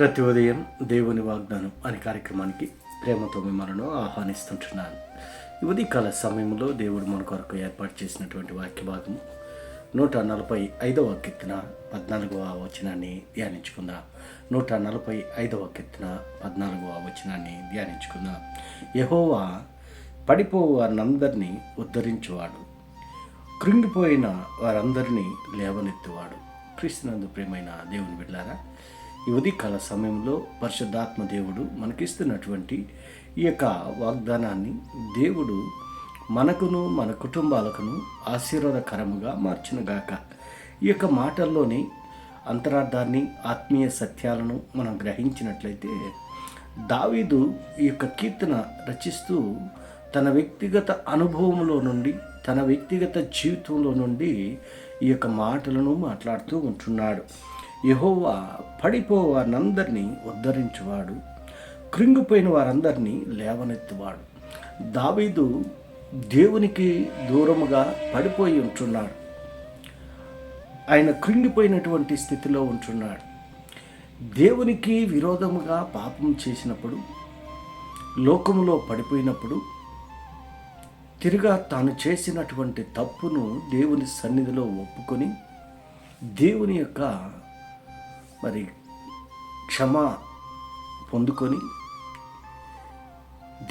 ప్రతి ఉదయం దేవుని వాగ్దానం అనే కార్యక్రమానికి ప్రేమతో మిమ్మల్ని ఆహ్వానిస్తుంటున్నాను. ఈ ఉదయకాల సమయంలో దేవుడు మన కొరకు ఏర్పాటు చేసినటువంటి వాక్య భాగము నూట నలభై ఐదవ కీర్తన పద్నాలుగవ వచనాన్ని ధ్యానించుకుందాం. నూట నలభై ఐదవ కీర్తన పద్నాలుగవ వచనాన్ని ధ్యానించుకుందాం. యహోవా పడిపోవు వారినందరినీ ఉద్ధరించువాడు. కృంగిపోయిన వారందరినీ లేవనెత్తువాడు. క్రీస్తునందు ప్రేమైన దేవుని బిడ్డారా ఈ ఉదయకాల సమయంలో పరిశుద్ధాత్మ దేవుడు మనకిస్తున్నటువంటి ఈ యొక్క వాగ్దానాన్ని దేవుడు మనకును మన కుటుంబాలకును ఆశీర్వాదకరముగా మార్చునుగాక. ఈ యొక్క మాటల్లోని అంతరార్థాన్ని ఆత్మీయ సత్యాలను మనం గ్రహించినట్లయితే దావీదు ఈ యొక్క కీర్తన రచిస్తూ తన వ్యక్తిగత అనుభవంలో నుండి తన వ్యక్తిగత జీవితంలో నుండి ఈ యొక్క మాటలను మాట్లాడుతూ ఉంటున్నాడు. యహోవా పడిపోవారినందరినీ ఉద్ధరించువాడు కృంగిపోయిన వారందరినీ లేవనెత్తువాడు. దావీదు దేవునికి దూరముగా పడిపోయి ఉంటున్నాడు. ఆయన కృంగిపోయినటువంటి స్థితిలో ఉంటున్నాడు. దేవునికి విరోధముగా పాపం చేసినప్పుడు లోకములో పడిపోయినప్పుడు తిరిగా తాను చేసినటువంటి తప్పును దేవుని సన్నిధిలో ఒప్పుకొని దేవుని యొక్క మరి క్షమ పొందుకొని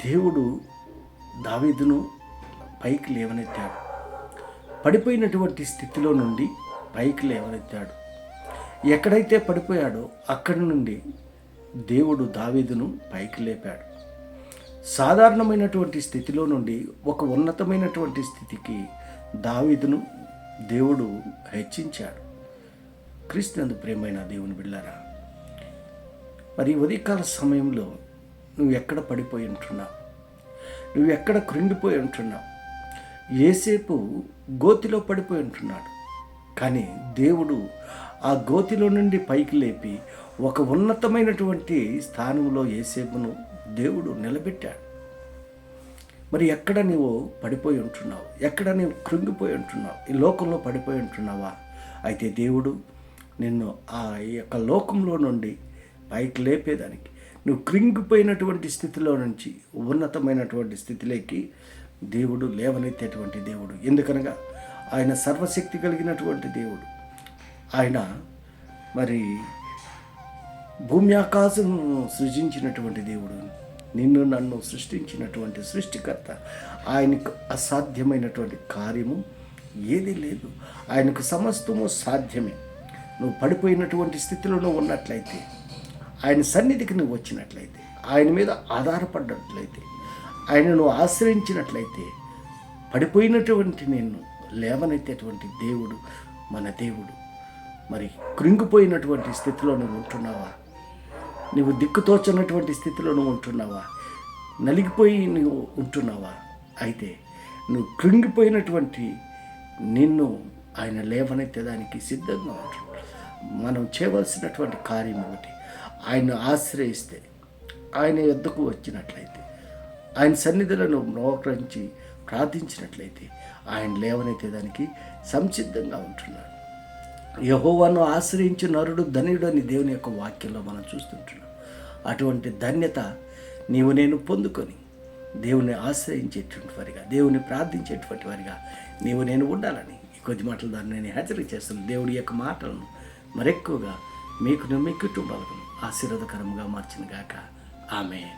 దేవుడు దావీదును పైకి లేవనెత్తాడు. పడిపోయినటువంటి స్థితిలో నుండి పైకి లేవనెత్తాడు. ఎక్కడైతే పడిపోయాడో అక్కడి నుండి దేవుడు దావీదును పైకి లేపాడు. సాధారణమైనటువంటి స్థితిలో నుండి ఒక ఉన్నతమైనటువంటి స్థితికి దావీదును దేవుడు హెచ్చించాడు. క్రీస్తునందు ప్రేమైన దేవుని బిళ్ళారా? మరి ఉదయకాల సమయంలో నువ్వు ఎక్కడ పడిపోయి ఉంటున్నావు? నువ్వు ఎక్కడ కృంగిపోయి ఉంటున్నావు? ఏసేపు గోతిలో పడిపోయి ఉంటున్నాడు. కానీ దేవుడు ఆ గోతిలో నుండి పైకి లేపి ఒక ఉన్నతమైనటువంటి స్థానంలో ఏసేపును దేవుడు నిలబెట్టాడు. మరి ఎక్కడ నీవు పడిపోయి ఉంటున్నావు? ఎక్కడ నీవు కృంగిపోయి ఉంటున్నావు? ఈ లోకంలో పడిపోయి ఉంటున్నావా? అయితే దేవుడు నిన్ను ఆ యొక్క లోకంలో నుండి పైకి లేపేదానికి. నువ్వు క్రింగిపోయినటువంటి స్థితిలో నుంచి ఉన్నతమైనటువంటి స్థితిలోకి దేవుడు లేవనెత్తేటువంటి దేవుడు. ఎందుకనగా ఆయన సర్వశక్తి కలిగినటువంటి దేవుడు. ఆయన మరి భూమి ఆకాశం సృజించినటువంటి దేవుడు. నిన్ను నన్ను సృష్టించినటువంటి సృష్టికర్త. ఆయనకు అసాధ్యమైనటువంటి కార్యము ఏది లేదు. ఆయనకు సమస్తము సాధ్యమే. నువ్వు పడిపోయినటువంటి స్థితిలో నువ్వు ఉన్నట్లయితే ఆయన సన్నిధికి నువ్వు వచ్చినట్లయితే ఆయన మీద ఆధారపడ్డట్లయితే ఆయన నువ్వు ఆశ్రయించినట్లయితే పడిపోయినటువంటి నిన్ను లేవనెత్తేటువంటి దేవుడు మన దేవుడు. మరి కృంగిపోయినటువంటి స్థితిలో నువ్వు ఉంటున్నావా? నువ్వు దిక్కుతోచనటువంటి స్థితిలో నువ్వు ఉంటున్నావా? నలిగిపోయి నువ్వు ఉంటున్నావా? అయితే నువ్వు కృంగిపోయినటువంటి నిన్ను ఆయన లేవనెత్తేదానికి సిద్ధంగా ఉంటున్నావు మనం చేయవలసినటువంటి కార్యం ఒకటి. ఆయన ఆశ్రయిస్తే ఆయన ఎద్దుకు వచ్చినట్లయితే ఆయన సన్నిధులను నోకరించి మోకరించి ప్రార్థించినట్లయితే ఆయన లేవనైతే దానికి సంసిద్ధంగా ఉంటున్నాడు. యహోవాను ఆశ్రయించి నరుడు ధనుడు అని దేవుని యొక్క వాక్యంలో మనం చూస్తుంటున్నాం. అటువంటి ధన్యత నీవు నేను పొందుకొని దేవుని ఆశ్రయించేటువంటి వారిగా దేవుని ప్రార్థించేటువంటి వారిగా నీవు నేను ఉండాలని కొద్ది మాటల ద్వారా నేను హెచ్చరిక చేస్తున్నాను. దేవుడి యొక్క మాటలను మరెక్కువగా మీకు మీ కుటుంబాలకు ఆశీర్వాదకరంగా మార్చిన గాక. ఆమె